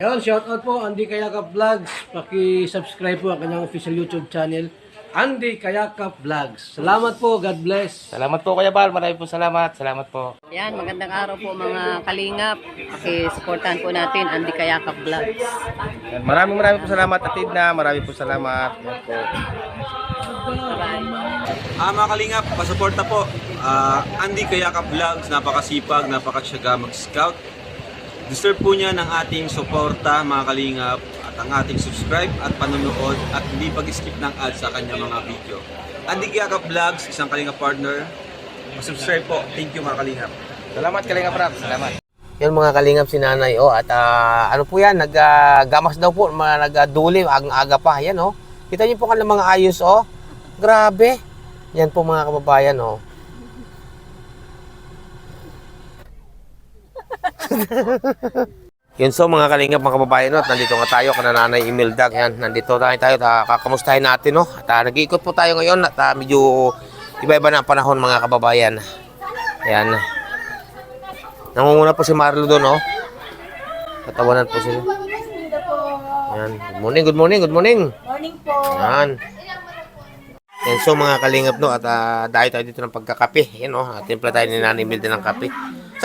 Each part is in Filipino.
Ayun, shout out po Andy Kayakap Vlogs. Paki-subscribe po ang kanyang official YouTube channel, Andy Kayakap Vlogs. Salamat po, God bless. Salamat po Kuya Bal, marami po salamat. Salamat po. Yan, magandang araw po mga kalingap. Pakisuportahan po natin Andy Kayakap Vlogs. Yan, Maraming maraming po salamat Atid na, maraming po salamat. Yan po. Ah, mga kalingap, pasuporta po. Ah, Andy Kayaka Vlogs, napakasipag, napakasyaga mag-scout. Deserve po niya ng ating suporta, mga kalingap, at ang ating subscribe at panonood at hindi pag-skip ng ads sa kanya mga video. Andy Kayaka Vlogs, isang kalingap partner. Subscribe po. Thank you mga kalingap. Salamat Kalinga Prab, salamat. Yan mga kalingap si nanay, oh, at ah, ano po yan, naggamas daw po, mga nagduli, ang aga pa, yan oh. Kita niyo po kanilang mga ayos, oh. Grabe. Yan po mga kababayan, oh. Yun so mga kalingap mga kababayan, no, at nandito nga tayo kana nanay Imeldag, yan, nandito tayo tayo, ta, kakamustahin natin, no. At ah, nag-iikot po tayo ngayon, at ah, medyo iba-iba na ang panahon mga kababayan. Yan. Nangunguna po si Marlo doon, oh. Tatawanan po sila. Yan. Good morning, good morning, good morning. Morning po. Yan. Yan, so mga kalingap, no, at uh, dahil tayo dito ng pagkakape. Yan, at timpla tayo ni Nanay Milde ng kape.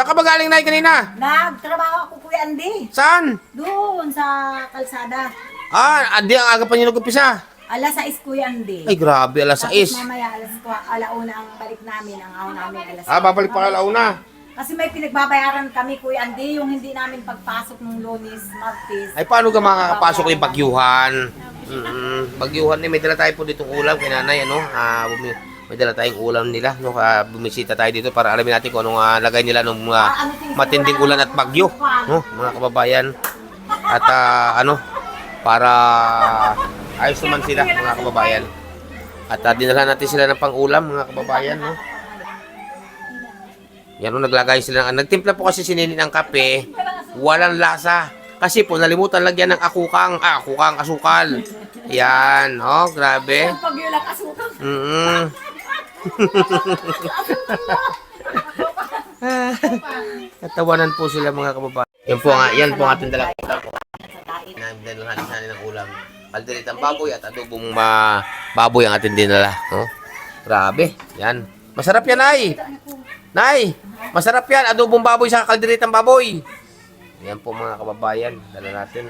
Saan ka ba galing na kanina? Nagtrabaho ako Kuya Andy. Saan? Doon sa kalsada. Ah, andi ang aga pa niyo nag-umpisa. Alas 6 Kuya Andy. Ay, grabe, alas Tapos 6. mamaya alas 4, alauna ang balik namin. Ang ahon namin alas Ah, babalik pa ka launa. Kasi may pinagbabayaran kami Kuya Andy. Yung hindi namin pagpasok ng lunes, martes. Ay, paano ka makakapasok yung bagyuhan? Mm Bagyuhan eh, may dala tayo po ditong ulam kay nanay, ano? Ah, bumi- may dala tayong ulam nila, no? Ah, bumisita tayo dito para alamin natin kung anong ah, lagay nila nung mga matinding ulan at bagyo, no? Mga kababayan. At ah, ano, para ayos naman sila, mga kababayan. At ah, dinala natin sila ng pang-ulam, mga kababayan, no? Yan o, naglagay sila. ng- Nagtimpla po kasi sinili ng kape, walang lasa. Kasi po, nalimutan lagyan ng akukang, ah, akukang asukal. Yan, oh, grabe. Pag yun lang. Mm Natawanan po sila mga kababayan. Yan po nga, yan po ang ating dalang ulam. Dinala natin ng ulam. Kalderitang baboy at adobong ma baboy ang ating dinala. Oh. Grabe, yan. Masarap yan, Nay. Nay, masarap yan. Adobong baboy sa kalderitang baboy. Yan po mga kababayan. Dala natin.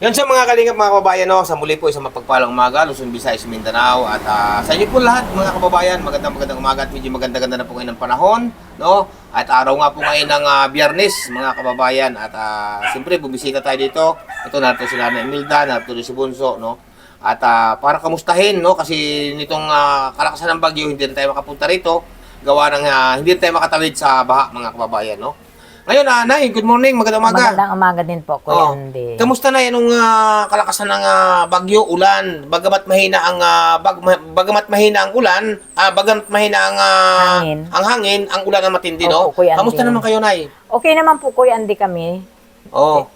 Yan sa mga kalingap mga kababayan, no? sa muli po isang mapagpalang umaga, Luzon, Visayas, Mindanao, at ah, sa inyo po lahat mga kababayan, magandang magandang umaga at medyo maganda-ganda na po ngayon ng panahon, no? At araw nga po ngayon ng ah, biyernes, mga kababayan, at uh, siyempre bumisita tayo dito, ito natin sila na Emilda, narito si Bunso, no? At ah, para kamustahin, no? Kasi nitong ah, kalakasan ng bagyo, hindi na tayo makapunta rito, gawa ng ah, hindi na tayo makatawid sa baha, mga kababayan, no? Ngayon, ah, Nay, good morning, magandang umaga. Magandang umaga din po Kuya Oh. Andy. Kamusta na yan nung ah, kalakasan ng ah, bagyo, ulan? Bagamat mahina ang ah, bag, ma- bagamat mahina ang ulan, ah, bagamat mahina ang ah, Hangin. ang hangin, ang ulan ang matindi, no? Oo, Kuya Andy. Kamusta naman kayo, Nay? Okay naman po Kuya Andy kami. Oh.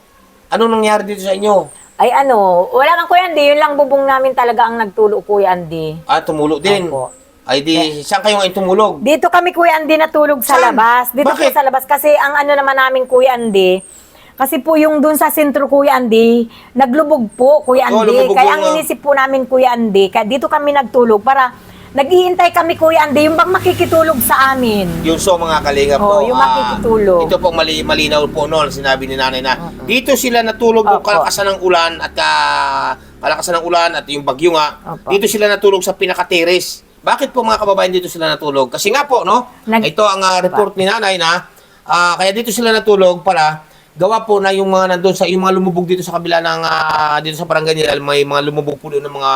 Anong nangyari dito sa inyo? Ay ano, wala kang Kuya Andy. Yun lang bubong namin talaga ang nagtulo Kuya Andy. Ah, tumulo din. Opo. Ay di, saan kayo ngayon tumulog? Dito kami Kuya Andy natulog sa Saan? labas. Dito Bakit? po sa labas kasi ang ano naman namin Kuya Andy, kasi po yung dun sa sentro Kuya Andy, naglubog po Kuya Andy. Kaya yung, ang inisip po namin Kuya Andy, kaya dito kami nagtulog para nag-iintay kami Kuya Andy, yung bang makikitulog sa amin. Yung so mga kalingap Oo, no, yung ah, makikitulog. ito pong mali, malinaw po noon, sinabi ni nanay na dito sila natulog yung Opo. kalakasan ng ulan at ah, kalakasan ng ulan at yung bagyo nga. Opo. Dito sila natulog sa pinaka-terrace. Bakit po mga kababayan dito sila natulog? Kasi nga po, no? Nag- ito ang ah, report ni nanay na ah, kaya dito sila natulog para gawa po na yung mga nandun sa yung mga lumubog dito sa kabila ng ah, dito sa barangay nila may mga lumubog po doon ng mga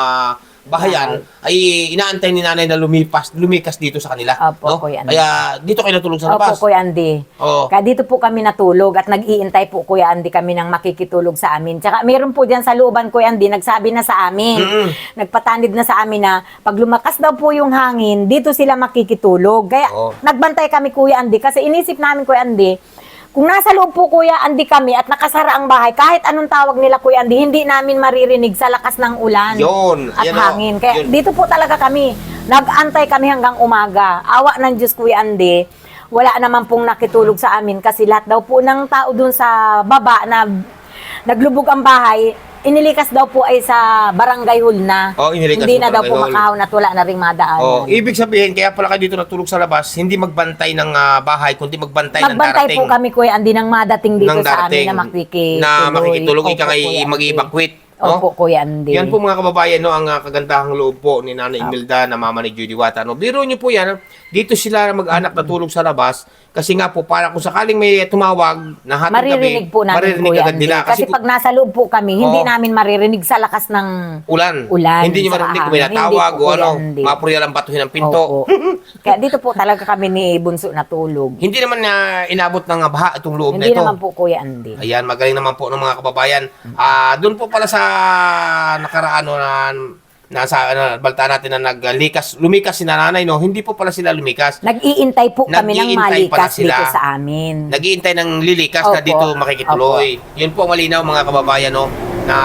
bahayan ay inaantay ni nanay na lumipas lumikas dito sa kanila Opo, no? Kuya Andy. Kaya dito kayo natulog sa Opo, labas. Kuya Andy. Oo. Kaya dito po kami natulog at nag-iintay po, Kuya Andy, kami ng makikitulog sa amin. Tsaka meron po dyan sa looban, Kuya Andy, nagsabi na sa amin, Mm-mm. nagpatanid na sa amin na pag lumakas daw po yung hangin, dito sila makikitulog. Kaya Oo. nagbantay kami, Kuya Andy, kasi inisip namin, Kuya Andy, kung nasa loob po Kuya Andy kami at nakasara ang bahay, kahit anong tawag nila Kuya Andy, hindi namin maririnig sa lakas ng ulan Yun, at yan o. hangin. Kaya Yun. dito po talaga kami, nag-antay kami hanggang umaga. Awa ng Diyos Kuya Andy, wala naman pong nakitulog sa amin kasi lahat daw po ng tao dun sa baba na naglubog ang bahay, inilikas daw po ay sa barangay hall na. Oh, inilikas Hindi na daw po makahon at wala na ring madaanan. Oh, ibig sabihin, kaya pala kayo dito natulog sa labas, hindi magbantay ng ah, bahay, kundi magbantay, ng Magbantay darating. po kami kuya, hindi nang madating dito ng sa amin na makikituloy. na makikituloy Opo, ka ngay Kuya Andy. mag-evacuate. No? Opo, Kuya Andy. Yan po mga kababayan, no, ang ah, kagandahang loob po ni Nanay Imelda na mama ni Judy Wata. No? Biro niyo po yan, dito sila mag-anak natulog sa labas kasi nga po, para kung sakaling may tumawag na hating Maririnig gabi, po namin maririnig Kuya agad Andy. nila. Kasi, Kasi, pag nasa loob po kami, hindi Oo. namin maririnig sa lakas ng ulan. ulan Hindi niyo sa marinig kung may hangin. natawag Hindi po, o ano, Andy. mapurial ang batuhin ng pinto. Opo. Kaya dito po talaga kami ni Bunso natulog. Hindi naman na inabot ng ah, baha itong loob Hindi na ito. naman po Kuya Andy. Ayan, magaling naman po ng mga kababayan. Ah, doon po pala sa nakaraan no, na nasa ano, balta natin na naglikas, lumikas si nanay, no? Hindi po pala sila lumikas. Nag-iintay po kami ng Nag-iintay pala malikas sila. dito sa amin. Nagiintay ng lilikas na Opo. dito makikituloy. Yun po ang malinaw mga kababayan, no? Na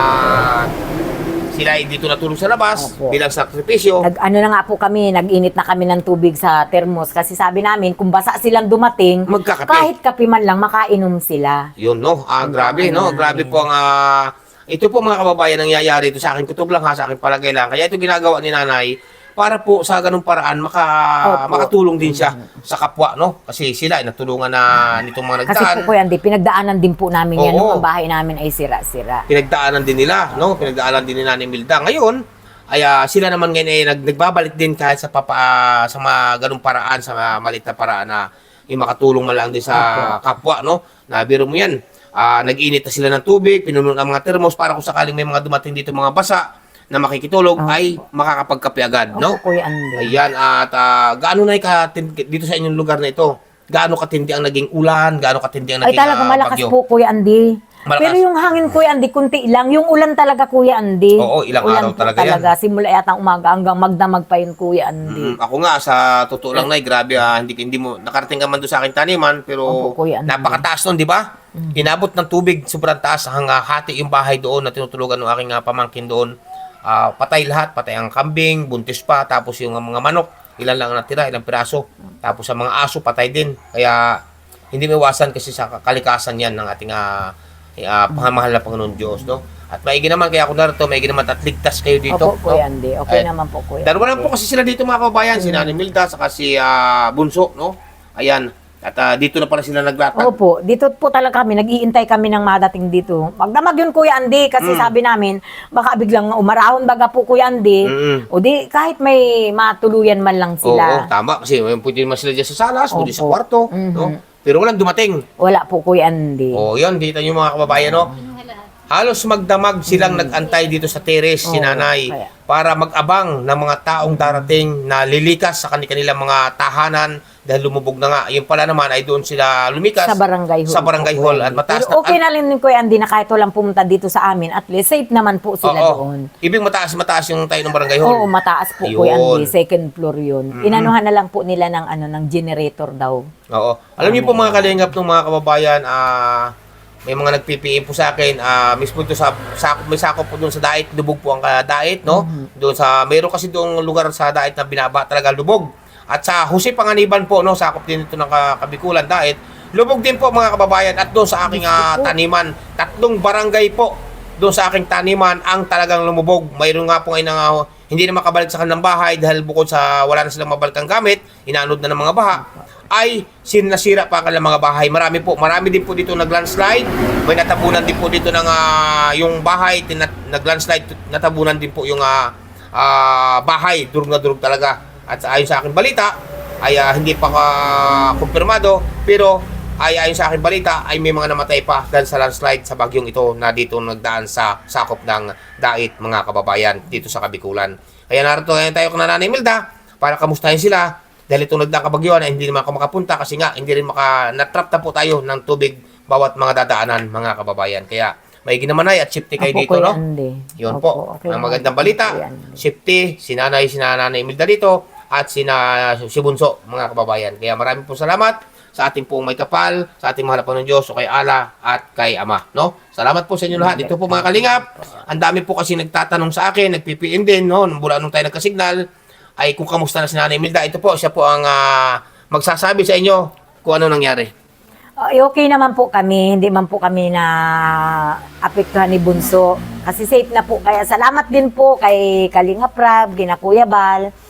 sila ay dito natulog sa labas Opo. bilang sakripisyo. Nag, ano na nga po kami, nag-init na kami ng tubig sa termos kasi sabi namin, kung basa silang dumating, Magkakape. kahit kape man lang, makainom sila. Yun, no? Ah, grabe, no? Grabe po ang... ah, ito po mga kababayan nangyayari ito sa akin. Kutob lang ha, sa akin palagay lang. Kaya ito ginagawa ni nanay para po sa ganung paraan maka, Opo. makatulong din siya sa kapwa, no? Kasi sila ay natulungan na nitong mga Kasi nagdaan. po Kuya Andy, pinagdaanan din po namin yan Oo. nung ang bahay namin ay sira-sira. Pinagdaanan din nila, no? Pinagdaanan din ni Nanay Milda. Ngayon, ay ah, sila naman ngayon ay nag, nagbabalik din kahit sa papa, ah, sa mga ganung paraan, sa mga maliit na paraan na yung makatulong man lang din sa kapwa, no? Nabiro mo yan. Ah, nag-init na sila ng tubig, pinuno ng mga termos para kung sakaling may mga dumating dito mga basa na makikitulog Opo. ay makakapagkape agad, no? Opo, Kuya Andy. Ayan, at ah, gaano na katindi dito sa inyong lugar na ito? Gaano katindi ang naging ulan? Gaano katindi ang Ay naging talaga ah, malakas bagyo? po Kuya Andy. Malakas. Pero yung hangin Kuya Andy, kunti lang. Yung ulan talaga Kuya Andy. Oo, ilang ulan araw po talaga yan. Simula yata umaga hanggang magdamag pa yun Kuya Andy. Mm, ako nga sa totoo lang na grabe ah, hindi hindi mo nakarating ka man doon sa aking taniman pero Opo, Kuya Andy. napakataas noon, di ba? Inabot ng tubig sobrang taas hanggang hati yung bahay doon na tinutulugan ng aking ah, pamangkin doon. Ah, patay lahat, patay ang kambing, buntis pa, tapos yung ah, mga manok, ilan lang ang natira, ilang piraso. Tapos sa mga aso patay din. Kaya hindi may iwasan kasi sa kalikasan yan ng ating uh, pangamahal na Panginoon Diyos, no? At maigi naman, kaya ako narito, maigi naman at ligtas kayo dito. Opo Kuya no? Andy. Okay Ay, naman po Kuya. Dalawa lang po kasi sila dito mga kababayan, si Nanay Milda saka si ah, Bunso, no? Ayan. At ah, dito na pala sila naglatag. Opo, dito po talaga kami, nag-iintay kami ng madating dito. Magdamag yun Kuya Andy kasi Mm. sabi namin, baka biglang umarahon baga po Kuya Andy. Mm-mm. O di, kahit may matuluyan man lang Oo, sila. tama. Kasi eh, pwede naman sila dyan sa salas, pwede sa kwarto, Mhm. no? Pero walang dumating. Wala po Kuya Andy. O, yun, dito yung mga kababayan, no? Halos magdamag silang nag-antay dito sa teres, si Oo, nanay, kaya. para mag-abang ng mga taong darating na lilikas sa kanilang mga tahanan dahil lumubog na nga. Yung pala naman ay doon sila lumikas Sa barangay hall. Sa barangay hall. At mataas Pero okay na rin Kuya Andy na kahit walang pumunta dito sa amin, at least safe naman po sila Oo. doon. Ibig mataas-mataas yung tayo ng barangay hall. Oo, mataas po Ayun. Kuya Andy, second floor yun. Mm-mm. Inanuhan na lang po nila ng ano ng generator daw. Oo. Alam niyo po mga kalingap ng mga kababayan, ah may mga nag-PPM po sa akin, ah mismo doon sa sakop, may sakop po doon sa dait, lubog po ang ah, dait, no? Doon sa meron kasi doong lugar sa dait na binaba talaga lubog. At sa Jose Panganiban po, no, sakop din ito ng ka- Kabikulan dait. Lubog din po mga kababayan at doon sa aking ah, taniman, tatlong barangay po doon sa aking taniman ang talagang lumubog. Mayroon nga po ngayon na ah, hindi na makabalik sa kanilang bahay dahil bukod sa wala na silang mabalikang gamit, inanod na ng mga baha, ay sinasira pa ang kanilang mga bahay. Marami po, marami din po dito nag-landslide. May natabunan din po dito ng ah, yung bahay, tinat- nag-landslide, natabunan din po yung ah, ah, bahay, durug na durug talaga. At sa- ayon sa aking balita, ay ah, hindi pa kumpirmado, pero ay ayon sa aking balita ay may mga namatay pa dahil sa landslide sa bagyong ito na dito nagdaan sa sakop ng dait mga kababayan dito sa Kabikulan. Kaya narito ngayon tayo kung Nanay Milda para kamustahin sila dahil itong nagdaang kabagyoan ay hindi naman ako makapunta kasi nga hindi rin maka natrap na po tayo ng tubig bawat mga dadaanan mga kababayan. Kaya maigi naman ay at safety kayo dito no? Yun Opo, po. ang magandang balita, safety, si nanay, si nanay Imelda dito, at si, na, si Bunso, mga kababayan. Kaya marami po salamat sa ating pong may kapal, sa ating mahal na ng Diyos, o kay Allah, at kay Ama. No? Salamat po sa inyo lahat. Ito po mga kalingap. Ang dami po kasi nagtatanong sa akin, nag-PPM din, no? Mula nung tayo nagkasignal, ay kung kamusta na si Nanay Imelda. Ito po, siya po ang ah, magsasabi sa inyo kung ano nangyari? Ay, okay naman po kami, hindi man po kami na apektuhan ni Bunso. Kasi safe na po. Kaya salamat din po kay Kalinga Prab, kina Kuya Bal.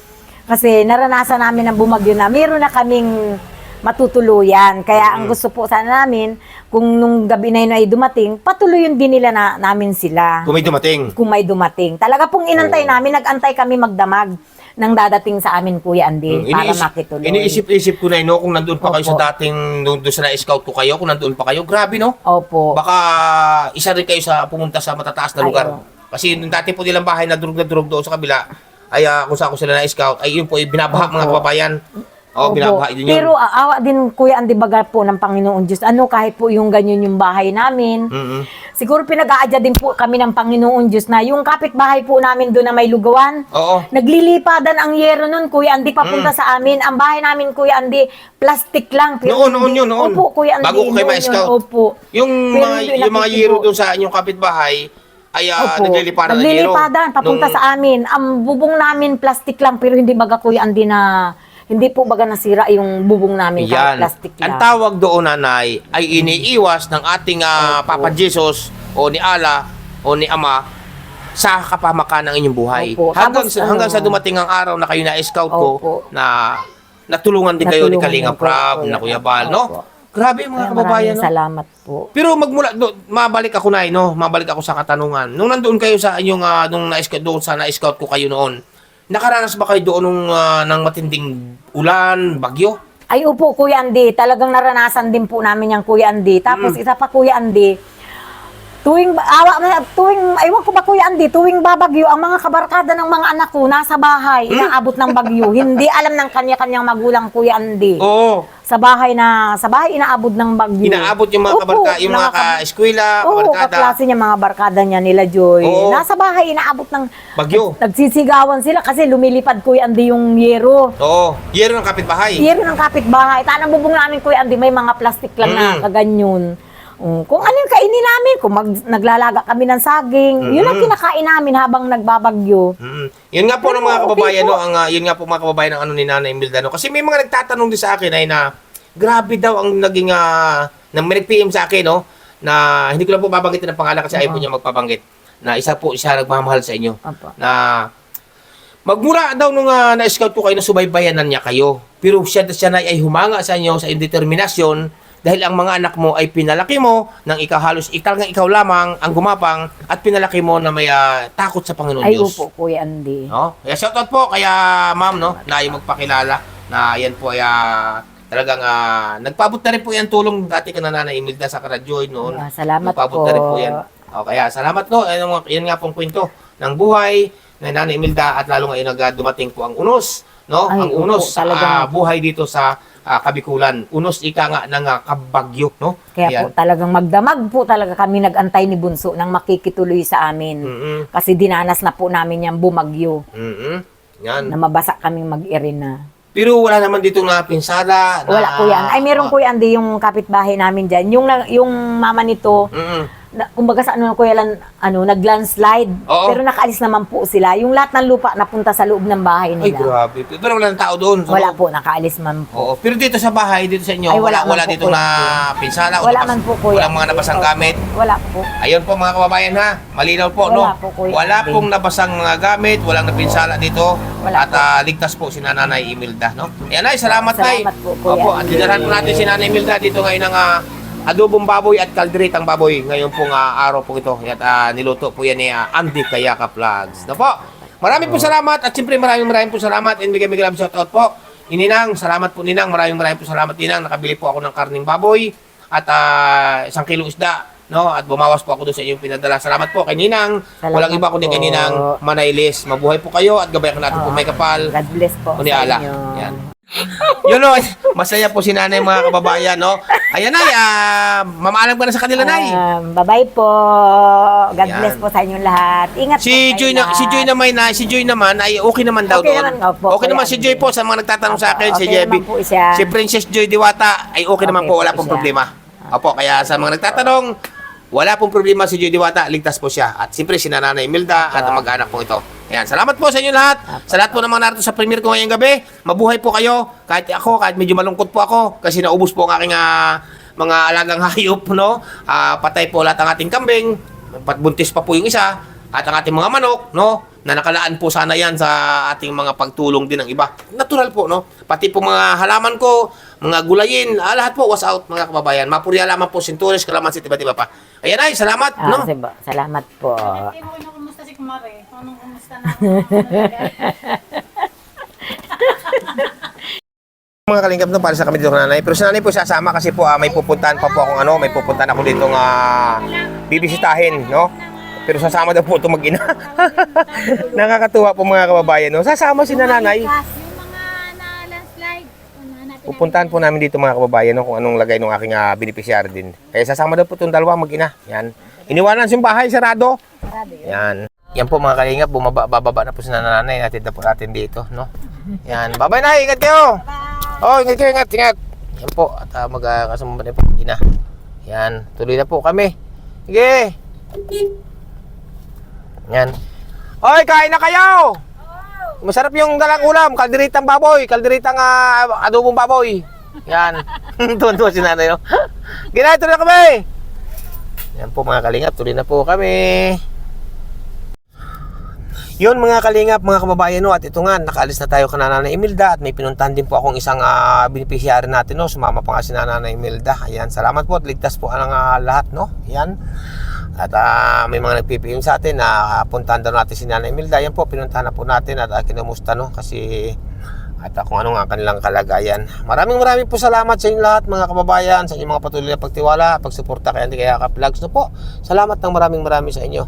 Kasi naranasan namin ang bumagyo na meron na kaming matutuluyan. Kaya ang gusto po sana namin, kung nung gabi na yun ay dumating, patuloyin din nila na, namin sila Kung may dumating. kung may dumating. Talaga pong inantay namin, nag-antay kami magdamag nang dadating sa amin, Kuya Andy, Mm, para iniisip- makituloy. Iniisip-isip ko na no, kung nandun pa kayo Opo. sa dating, doon doon sa na-scout ko kayo, kung nandun pa kayo, grabe no? Opo. Baka isa rin kayo sa pumunta sa matataas na Ay, lugar. oo. Kasi nung dati po nilang bahay na durog na durog doon sa kabila, ay ah, kung saan ko sila na-scout, ay yun po, ay binabaha mga kababayan. Oo, Opo. binabaha din yun. Pero ah, awa din Kuya Andy Baga po ng Panginoon Diyos. Ano kahit po yung ganyan yung bahay namin. Mm-mm. Siguro pinag-aadya din po kami ng Panginoon Diyos na yung kapitbahay po namin doon na may lugawan. Oo. Naglilipadan ang yero nun, Kuya Andy, papunta Mm. sa amin. Ang bahay namin, Kuya Andy, plastic lang. Noon, noon hindi- yun, noon. Opo, Kuya Andy. Bago ko kayo noon ma-scout. Opo. Yung Pero mga, yung mga yero doon sa inyong kapitbahay, ay ah, Opo. nagliliparan ng. Naglilipadan, papunta Nung- sa amin. Ang bubong namin, plastic lang, pero hindi baga Kuya Andy na, hindi po baga nasira yung bubong namin kahit Yan. plastic Ang lang. tawag doon, nanay, ay iniiwas ng ating ah, Papa Jesus o ni Allah o ni Ama sa kapamakan ng inyong buhay. Opo. Hanggang, Tapos, sa, hanggang ano, sa dumating ang araw na kayo na-scout ko Opo. na natulungan din kayo ni Natulungan Kalinga din po, Prab, Kuya. na Kuya Bal, no? Opo. Grabe mga Kaya kababayan, no? salamat po. Pero magmula do, mabalik ako na no, mabalik ako sa katanungan. Nung nandoon kayo sa inyong ah, nung na-scout doon sa na-scout ko kayo noon. Nakaranas ba kayo doon nung ah, ng matinding ulan, bagyo? Ay, upo, Kuya Andy. Talagang naranasan din po namin yung Kuya Andy. Mm. Tapos, isa pa, Kuya Andy, tuwing, awa, tuwing, aywan ko ba, Kuya Andy, tuwing babagyo, ang mga kabarkada ng mga anak ko nasa bahay, Hmm? inaabot ng bagyo. Hindi alam ng kanya-kanyang magulang, Kuya Andy. Oo. Sa bahay na, sa bahay, inaabot ng bagyo. Inaabot yung mga Opo, kabarka, yung mga ka-eskwela, Oo, kabarkada. kaklase niya, mga barkada niya nila, Joy. Oo. Nasa bahay, inaabot ng... Bagyo. Nagsisigawan sila kasi lumilipad, Kuya Andy, yung yero. Oo. Yero ng kapitbahay. Yero ng kapitbahay. Tanang bubong namin, Kuya Andy, may mga plastic lang na Mm. kaganyon. Um, kung ano yung kainin namin, kung mag, naglalaga kami ng saging, yun ang kinakain namin habang nagbabagyo. Mm. Yun nga po ng Pero mga okay kababayan, po. no, ang, ah, yun nga po mga kababayan ng ano ni Nanay Imelda. No? Kasi may mga nagtatanong din sa akin ay na, grabe daw ang naging, uh, na may nag-PM sa akin, no, na hindi ko lang po babanggitin ang pangalan kasi ayaw po niya magpabanggit. Na isa po siya nagmamahal sa inyo. Opo. Na magmura daw nung uh, na-scout ko kayo na subaybayanan niya kayo. Pero siya, siya na ay humanga sa inyo sa indeterminasyon dahil ang mga anak mo ay pinalaki mo nang ikaw halos talagang ikaw lamang ang gumapang at pinalaki mo na may ah, takot sa Panginoon Ay, Diyos. upo, Kuya Andy. No? Kaya shoutout po kaya ma'am no, na yung magpakilala na yan po ay ah, talagang ah, nagpabot na rin po yan tulong dati ka na nanay Imelda sa Karadyoy noon. Ah, salamat Nagpabot po. na rin po yan. O, kaya salamat po. Yan, ang- yan nga pong kwento ng buhay ng nanay Imelda at lalo ngayon nag dumating po ang unos. No? Ay, ang opo, unos sa ah, buhay dito sa ah, Kabikulan. Unos ika nga ng ah, kabagyo. No? Kaya po talagang magdamag po talaga kami nagantay ni Bunso nang makikituloy sa amin. Mm-mm. Kasi dinanas na po namin yung bumagyo Mm-mm. Yan. na mabasa kaming mag-irina. Pero wala naman dito na pinsala. Na, Wala yan. Ay, meron Kuya Andy yung kapitbahay namin dyan. Yung, yung mama nito, Mm-mm. Na, kumbaga sa ano kuya lan, ano naglandslide Oo. pero nakaalis naman po sila yung lahat ng lupa napunta sa loob ng bahay Ay, nila grabe. Pero wala nang tao doon. sa wala loob. po nakaalis man po Oo. Pero dito sa bahay, dito sa inyo, Ay, wala, wala wala, man po, dito kuya. na pinsala. o wala man po kuya Walang mga nabasang gamit. wala po Ayun po mga kababayan ha, malinaw po Wala no. po, kuya. Wala pong nabasang mga gamit, walang napinsala dito. Wala at po. ah, ligtas po si Nanay Imelda, no? Yan ay, salamat Nay. Salamat po, kuya. Opo, at dinarahan po natin si Nanay Imelda dito ngayon ng ah, adobong baboy at kalderitang baboy. Ngayon pong ah, araw po ito. At ah, niluto po yan ni ah, Andy Kayaka Vlogs. No po. Maraming po salamat at siyempre maraming maraming po salamat and bigyan bigyan shoutout po. Ininang, salamat po Ninang. Maraming maraming po salamat Ninang. Nakabili po ako ng karning baboy at ah, isang kilo isda. No, at bumawas po ako doon sa inyong pinadala. Salamat po kay Ninang. Salamat Walang iba kundi kay po. Ninang Manailis. Mabuhay po kayo at gabayan natin po Oo. may kapal. God bless po Uni sa inyo Yan. Yun o, masaya po si nanay mga kababayan, no? Ayan, nay, ah, mamaalam ka na sa kanila, nay. Um, bye-bye po. God Yan. bless po sa inyong lahat. Ingat po Si kayo Joy na si Joy naman na si Joy naman ay okay naman daw Okay doon. naman, opo, okay naman kuya si Joy Andy. po sa mga nagtatanong sa Opo, akin si okay Jebby. naman po siya. Si Princess Joy Diwata ay okay, naman Okay po, wala po pong siya. problema. Opo, kaya sa mga nagtatanong Wala pong problema si Joy Diwata, ligtas po siya. At siyempre si Nanay Imelda at ang mag-anak po ito. Ayan, salamat po sa inyo lahat. Sa lahat po ng mga narito sa premiere ko ngayong gabi. Mabuhay po kayo. Kahit ako, kahit medyo malungkot po ako. Kasi naubos po ang aking ah, mga alagang hayop, no? Ah, patay po lahat ang ating kambing. Patbuntis pa po yung isa. At ang ating mga manok, no? Na nakalaan po sana yan sa ating mga pagtulong din ng iba. Natural po, no? Pati po mga halaman ko, mga gulayin, ah, lahat po was out, mga kababayan. Mapurya lamang po, sinturis, kalamansi, iba't iba pa. Ayan ay, salamat, Ah, no? kasi ba- salamat po. Hindi mo na kumusta si Kumare. Anong kumusta na? Mga kalingkap no, para sa kami dito nanay. Pero sa nanay po sasama kasi po ah, may pupuntahan pa po akong ano, may pupuntahan ako dito nga bibisitahin, no? Pero sasama daw po ito mag-ina. Nakakatuwa po mga kababayan, no? Sasama si nanay. Yung mga na-landslide. Hanapin Pupuntahan po namin dito mga kababayan, no, kung anong lagay ng aking uh, beneficiary din. Kaya sasama daw po itong dalawa mag-ina. Yan. Iniwanan sa bahay, sarado. Yan. Yan po mga kalingap, bumaba, bababa na po si nanay. Natin na po natin dito, no? Yan. Bye-bye na, ingat kayo. Oh, ingat kayo, ingat, ingat. Yan po, at uh, magkakasama na po ina. Yan, tuloy na po kami. Sige. Yan. Hoy, kain na kayo! Masarap yung dalang ulam, kalderitang baboy, kalderitang ah, adobong baboy. Yan. Tuwan-tuwa si nanay, no? Ginay, tuloy na kami! Yan po mga kalingap, tuloy na po kami. Yun mga kalingap, mga kababayan no, at ito nga, nakaalis na tayo kay Nanay Imelda at may pinuntahan din po akong isang uh, beneficiary natin no, sumama pa nga si Nanay Imelda. Ayan, salamat po at ligtas po ang ah, lahat no. Ayan. At ah, may mga nagpipiyong sa atin na ah, puntahan daw natin si Nanay Imelda. Yan po, pinuntahan na po natin at uh, kinumusta no kasi at uh, kung ano nga ang kanilang kalagayan. Maraming maraming po salamat sa inyo lahat mga kababayan, sa inyong mga patuloy na pagtiwala, pagsuporta kay Andy Kayaka Vlogs no po. Salamat ng maraming maraming sa inyo.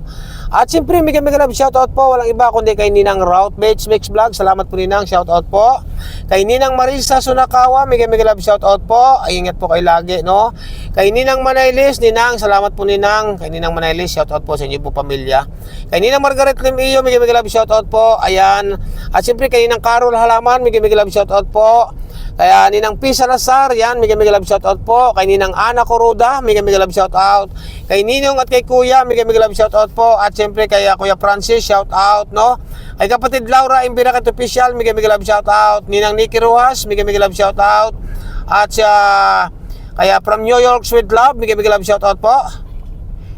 At siyempre, mega mega love shoutout po, walang iba kundi kay Ninang Route Bates Mix Vlog. Salamat po Ninang, shoutout po. Kay Ninang Marisa Sunakawa, mega mega love shoutout po. Ingat po kayo lagi, no? Kay Ninang Manaylis, Ninang, salamat po Ninang. Kay Ninang Manaylis, shoutout po sa inyo po pamilya. Kay Ninang Margaret Lim Iyo, mega mega love shoutout po. Ayan. At siyempre kay Ninang Carol Halaman, mega mega love shoutout po. Kaya Ninang P. Salazar, yan, mega mega love shoutout po. Kay Ninang Ana Coruda, mega mega love shoutout. Kay Ninong at kay Kuya, mega mega love shoutout po. At siyempre kay uh, Kuya Francis, shoutout, no? Kay kapatid Laura Imbirakat Official, mega mega love shoutout. Ninang Nikki Ruas, mega mega love shoutout. At siya, kaya from New York, Sweet Love, mega mega love shoutout po.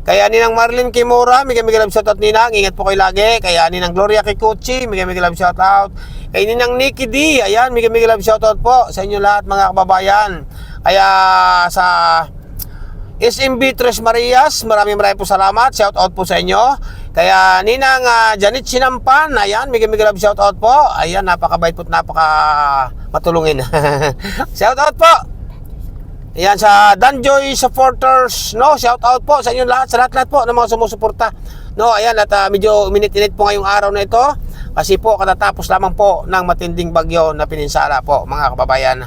Kaya ninang Marlene Kimura, mega mega love shoutout ninang, ingat po kayo lagi. Kaya ninang Gloria Kikuchi, mega mega love shoutout. Kay ninang Nikki D, ayan, mega mega love shoutout po sa inyo lahat mga kababayan. Kaya sa SMB Tres Marias, maraming maraming po salamat. Shoutout po sa inyo. Kaya ninang uh, Janet Sinampan, ayan, mega mega love shoutout po. Ayan, napakabait po napaka matulungin. shoutout po. Ayan sa Danjoy supporters, no? Shout out po sa inyo lahat, sa lahat-lahat po ng mga sumusuporta. No, ayan at ah, medyo minit-init po ngayong araw na ito kasi po katatapos lamang po ng matinding bagyo na pininsala po mga kababayan.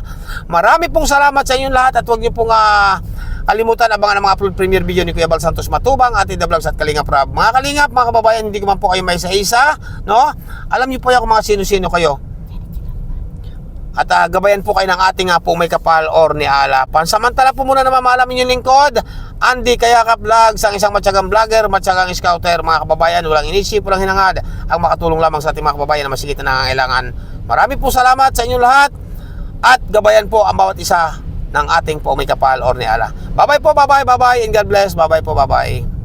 Marami pong salamat sa inyo lahat at huwag niyo pong ah, kalimutan abangan ang mga upload premiere video ni Kuya Bal Santos Matubang, Ate The Vlogs at Kalingap Rob. Mga Kalingap, mga kababayan, hindi ko man po kayo may isa-isa, no? Alam niyo po yung mga sino-sino kayo. At ah, gabayan po kayo ng ating uh, may kapal or ni Ala. Pansamantala po muna na mamalam inyong lingkod. Andy Kayaka Vlogs, ang isang matyagang vlogger, matyagang scouter, mga kababayan, walang inisip, walang hinangad, ang makatulong lamang sa ating mga kababayan na masigit na nangangailangan. Marami po salamat sa inyo lahat at gabayan po ang bawat isa ng ating may kapal or ni Ala. Bye-bye po, bye-bye, bye-bye, and God bless. Bye-bye po, bye-bye.